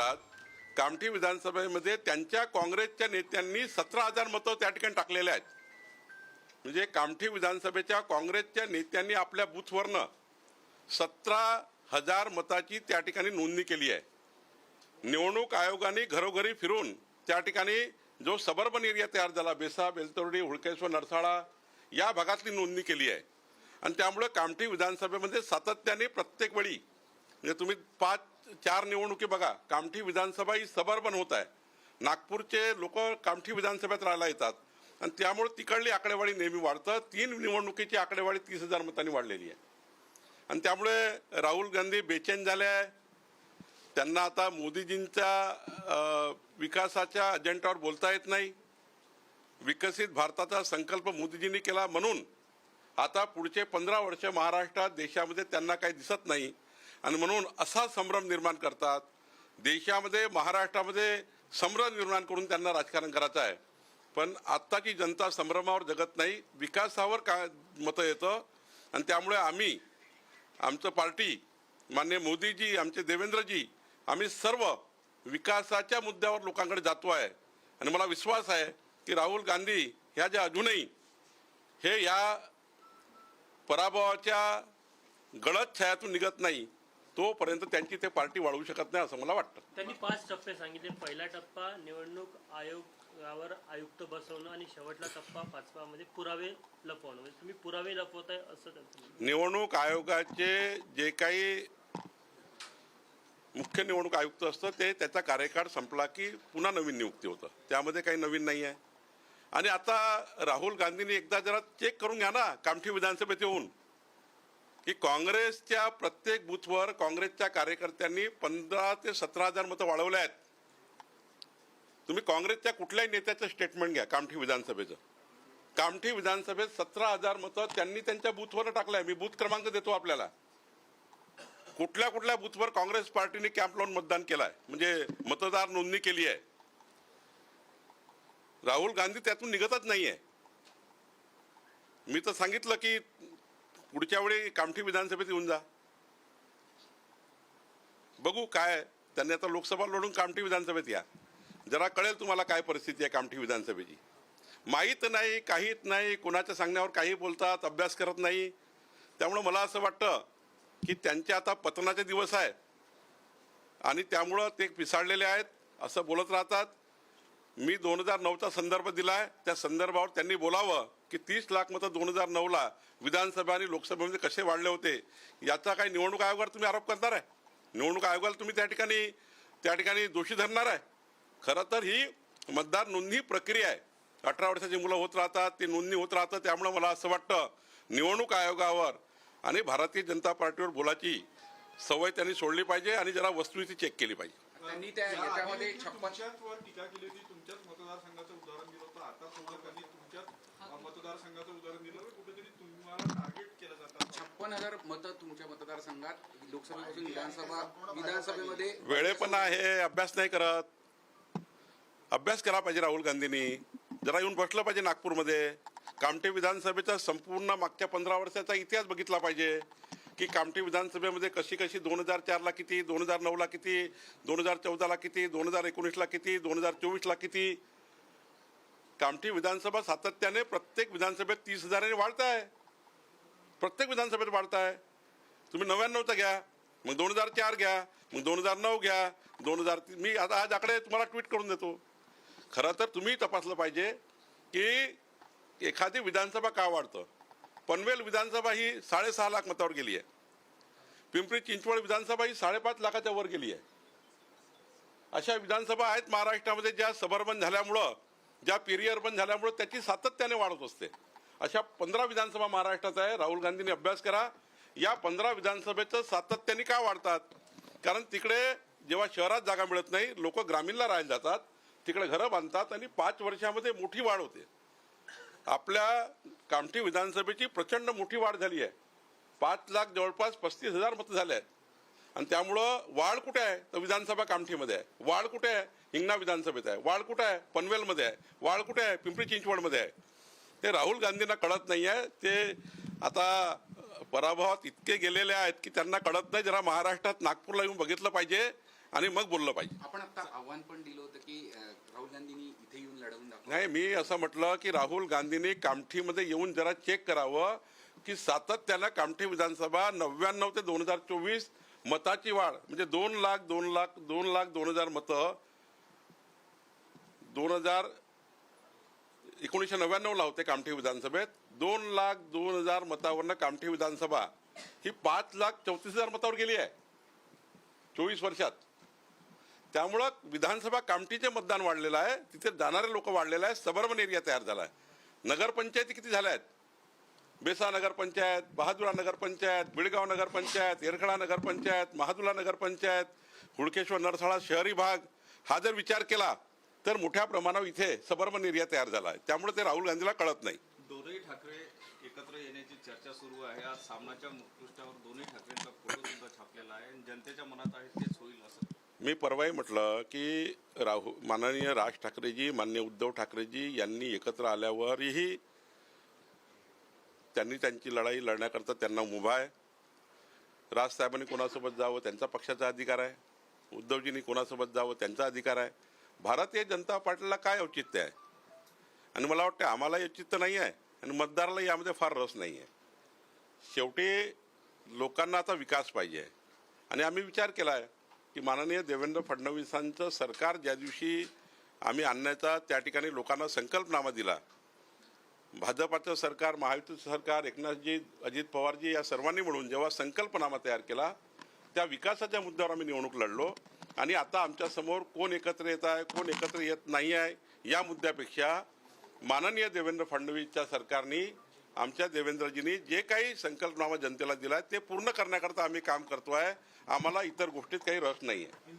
होतात. कामठी विधानसभेमध्ये त्यांच्या काँग्रेसच्या नेत्यांनी सतरा हजार मतं त्या ठिकाणी टाकलेले आहेत. म्हणजे कामठी विधानसभेच्या काँग्रेसच्या नेत्यांनी आपल्या बूथवरनं सतरा हजार मताची त्या ठिकाणी नोंदणी केली आहे. निवडणूक आयोगाने घरोघरी फिरून त्या ठिकाणी जो सबर्बन एरिया तयार झाला बेसा बेलतोरडी हुडकेश्वर नरसाळा या भागातली नोंदणी केली आहे. आणि त्यामुळे कामठी विधानसभेमध्ये सातत्याने प्रत्येक वेळी म्हणजे तुम्ही पाच चार निवडणुकी बघा. कामठी विधानसभा ही सबर्बन होत आहे. नागपूरचे लोक कामठी विधानसभेत राहायला येतात. आणि त्यामुळे तिकडली आकडेवारी नेहमी वाढतं. तीन निवडणुकीची आकडेवारी तीस हजार मतांनी वाढलेली आहे. आणि त्यामुळे राहुल गांधी बेचैन झाले आहे. त्यांना आता मोदीजींच्या विकासाच्या अजेंडावर बोलता येत नाही. विकसित भारताचा संकल्प मोदीजींनी केला म्हणून आता पुढचे पंधरा वर्ष महाराष्ट्रात देशामध्ये त्यांना काही दिसत नाही. आणि म्हणून असा संभ्रम निर्माण करतात. देशामध्ये महाराष्ट्रामध्ये संभ्रम निर्माण करून त्यांना राजकारण करायचं आहे. पण आत्ताची जनता संभ्रमावर जगत नाही विकासावर का मतं येतं? आणि त्यामुळे आम्ही आमचं पार्टी मान्य मोदीजी आमचे देवेंद्रजी आम्ही सर्व विकासाच्या मुद्द्यावर लोकांकडे जातो आहे. आणि मला विश्वास आहे की राहुल गांधी ह्या ज्या अजूनही हे या पराभवाच्या गळत छायातून निघत नाही. तोपर्यंत त्यांची ते पार्टी वाढवू शकत नाही असं मला वाटतं. त्यांनी पाच टप्पे सांगितले. पहिला टप्पा निवडणूक आयोगावर आयुक्त बसवणं आणि शेवटला टप्पा पाचवा मध्ये पुरावे लपवणं. म्हणजे तुम्ही पुरावे लपवताय असं. निवडणूक आयोगाचे जे काही मुख्य निवडणूक आयुक्त असतं ते त्याचा कार्यकाळ संपला की पुन्हा नवीन नियुक्ती होतं. त्यामध्ये काही नवीन नाही आहे. आणि आता राहुल गांधींनी एकदा जरा चेक करून घ्या ना कामठी विधानसभेत येऊन. की काँग्रेसच्या प्रत्येक बूथवर काँग्रेसच्या कार्यकर्त्यांनी पंधरा ते सतरा हजार मतं वाढवले आहेत. तुम्ही काँग्रेसच्या कुठल्याही नेत्याचं स्टेटमेंट घ्या कामठी विधानसभेचं. कामठी विधानसभेत सतरा हजार मतं त्यांनी त्यांच्या बूथवर टाकलंय. मी बूथ क्रमांक देतो आपल्याला. कुठल्या कुठल्या बूथवर काँग्रेस पार्टीने कॅम्प लावून मतदान केलंय? म्हणजे मतदार नोंदणी केली आहे. राहुल गांधी त्यातून निघतच नाहीये. मी तर सांगितलं की पुढच्या वेळी कामठी विधानसभेत येऊन जा. बघू काय त्यांनी आता लोकसभा लढून कामठी विधानसभेत या. जरा कळेल तुम्हाला काय परिस्थिती आहे कामठी विधानसभेची. माहीत नाही काहीच नाही कोणाच्या सांगण्यावर काही बोलतात अभ्यास करत नाही. त्यामुळं मला असं वाटतं की त्यांचे आता पतनाचे दिवस आहे आणि त्यामुळं ते पिसाळलेले आहेत असं बोलत राहतात. मी दोन हजार नऊचा संदर्भ दिलाय. त्या संदर्भावर त्यांनी बोलावं की तीस लाख मतं दोन हजार नऊला विधानसभा आणि लोकसभेमध्ये कसे वाढले होते? याचा काही निवडणूक आयोगावर तुम्ही आरोप करणार आहे? निवडणूक आयोगाला तुम्ही त्या ठिकाणी त्या ठिकाणी दोषी धरणार आहे? खरं तर ही मतदार नोंदणी प्रक्रिया आहे. अठरा वर्षाची मुलं होत राहतात ते नोंदणी होत राहतं त्यामुळं मला असं वाटतं निवडणूक आयोगावर आणि भारतीय जनता पार्टीवर बोलायची सवय त्यांनी सोडली पाहिजे आणि जरा वस्तुस्थिती चेक केली पाहिजे. त्यांनी त्या याच्यामध्ये छप्पन टीका केली होती तुमच्याच मतदारसंघाचं उदाहरण दिलं होतं. आता सोबतकांनी तुमच्याच मतदारसंघाचं उदाहरण दिलं तर कुठेतरी तुम्हाला टार्गेट केलं जातं छप्पन हजार मतं तुमच्या मतदारसंघात लोकसभेपासून विधानसभा विधानसभेमध्ये वेळेपणा आहे अभ्यास नाही करत. अभ्यास करा पाहिजे राहुल गांधींनी. जरा येऊन बसलं पाहिजे नागपूरमध्ये. कामठी विधानसभेचा संपूर्ण मागच्या पंधरा वर्षाचा इतिहास बघितला पाहिजे. की कामठी विधानसभेमध्ये कशी कशी दोन हजार चारला किती दोन हजार नऊला किती दोन हजार चौदाला किती दोन हजार एकोणीसला किती दोन हजार चोवीसला किती? कामठी विधानसभा सातत्याने प्रत्येक विधानसभेत तीस हजाराने वाढत आहे प्रत्येक विधानसभेत वाढत आहे तुम्ही नव्याण्णवचा घ्या मग दोन हजार चार घ्या मग दोन हजार नऊ घ्या दोन हजार मी आता आज आकडे तुम्हाला ट्विट करून देतो. खरं तर तुम्ही तपासलं पाहिजे की एखादी विधानसभा का वाढतं? पनवेल विधानसभा ही साडेसहा लाख मतावर गेली आहे. पिंपरी चिंचवड विधानसभा ही साडेपाच लाखाच्या वर गेली आहे. अशा विधानसभा आहेत महाराष्ट्रामध्ये ज्या सबर्बन झाल्यामुळं ज्या पेरियर्बन झाल्यामुळं त्याची सातत्याने वाढत असते. अशा पंधरा विधानसभा महाराष्ट्रात आहे. राहुल गांधींनी अभ्यास करा. या पंधरा विधानसभेचं सातत्याने का वाढतात? कारण तिकडे जेव्हा शहरात जागा मिळत नाही लोक ग्रामीणला राहायला जातात तिकडे घरं बांधतात आणि पाच वर्षामध्ये मोठी वाढ होते. आपल्या कामठी विधानसभेची प्रचंड मोठी वाढ झाली आहे. पाच लाख जवळपास पस्तीस हजार मतं झाले आहेत. आणि त्यामुळं वाढ कुठे आहे? तर विधानसभा कामठीमध्ये आहे. वाढ कुठे आहे? हिंगणा विधानसभेत आहे. वाढ कुठे आहे? पनवेलमध्ये आहे. वाढ कुठे आहे? पिंपरी चिंचवडमध्ये आहे. ते राहुल गांधींना कळत नाही आहे. ते आता पराभवात इतके गेलेले आहेत की त्यांना कळत नाही. जरा महाराष्ट्रात नागपूरला येऊन बघितलं पाहिजे आणि मग बोललं पाहिजे. आपण आता आव्हान पण दिलं की राहुल गांधींनी इथे येऊन लढवून नाही मी असं म्हटलं की राहुल गांधींनी कामठीमध्ये येऊन जरा चेक करावं की सातत्यानं कामठी विधानसभा नव्याण्णव ते दोन हजार चोवीस मताची वाढ म्हणजे दोन लाख दोन लाख दोन लाख दोन हजार मतं दोन हजार एकोणीसशे नव्याण्णवला होते कामठी विधानसभेत. दोन लाख दोन हजार मतावरनं कामठी विधानसभा ही पाच लाख चौतीस हजार मतावर गेली आहे. चोवीस वर्षात. त्यामुळं विधानसभा कामटीचे मतदान वाढलेलं आहे तिथे जाणारे लोक वाढलेले आहे सबर्बन एरिया तयार झाला आहे. नगरपंचायती किती झाल्या आहेत? बेसा नगरपंचायत बहादुरा नगरपंचायत बिळगाव नगरपंचायत येरखडा नगरपंचायत महादुला नगरपंचायत हुडकेश्वर नरसाळा शहरी भाग हा जर विचार केला तर मोठ्या प्रमाणावर इथे सबर्बन एरिया तयार झाला आहे. त्यामुळे ते राहुल गांधीला कळत नाही. दोनही ठाकरे एकत्र येण्याची चर्चा सुरू आहे. आज सामनाच्या पृष्ठावर दोन्ही ठाकरेंचा फोटो सुद्धा छापलेला आहे. जनतेच्या मनात आहे तेच होईल असं. मी परवाही म्हटलं की राहू माननीय राज ठाकरेजी मान्य उद्धव ठाकरेजी यांनी एकत्र आल्यावरही त्यांनी त्यांची लढाई लढण्याकरता त्यांना मुभा आहे. राजसाहेबांनी कोणासोबत जावं त्यांचा पक्षाचा अधिकार आहे. उद्धवजींनी कोणासोबत जावं त्यांचा अधिकार आहे. भारतीय जनता पार्टीला काय औचित्य आहे? आणि मला वाटतं आम्हाला औचित्य नाही आहे आणि मतदाराला यामध्ये फार रस नाही आहे. शेवटी लोकांना आता विकास पाहिजे आणि आम्ही विचार केला आहे की माननीय देवेंद्र फडणवीसांचं सरकार ज्या दिवशी आम्ही आणण्याचा त्या ठिकाणी लोकांना संकल्पनामा दिला भाजपाचं सरकार महायुतीचं सरकार एकनाथजी अजित पवारजी या सर्वांनी म्हणून जेव्हा संकल्पनामा तयार केला त्या विकासाच्या मुद्द्यावर आम्ही निवडणूक लढलो. आणि आता आमच्यासमोर कोण एकत्र येत आहे कोण एकत्र येत नाही आहे या मुद्द्यापेक्षा माननीय देवेंद्र फडणवीसच्या सरकारने आमच्या देवेंद्रजींनी जे काही संकल्पनामा जनतेला दिला ते पूर्ण करण्याकरता आम्ही काम करतो आहे आम्हाला इतर गोष्टीत काही रस नाही आहे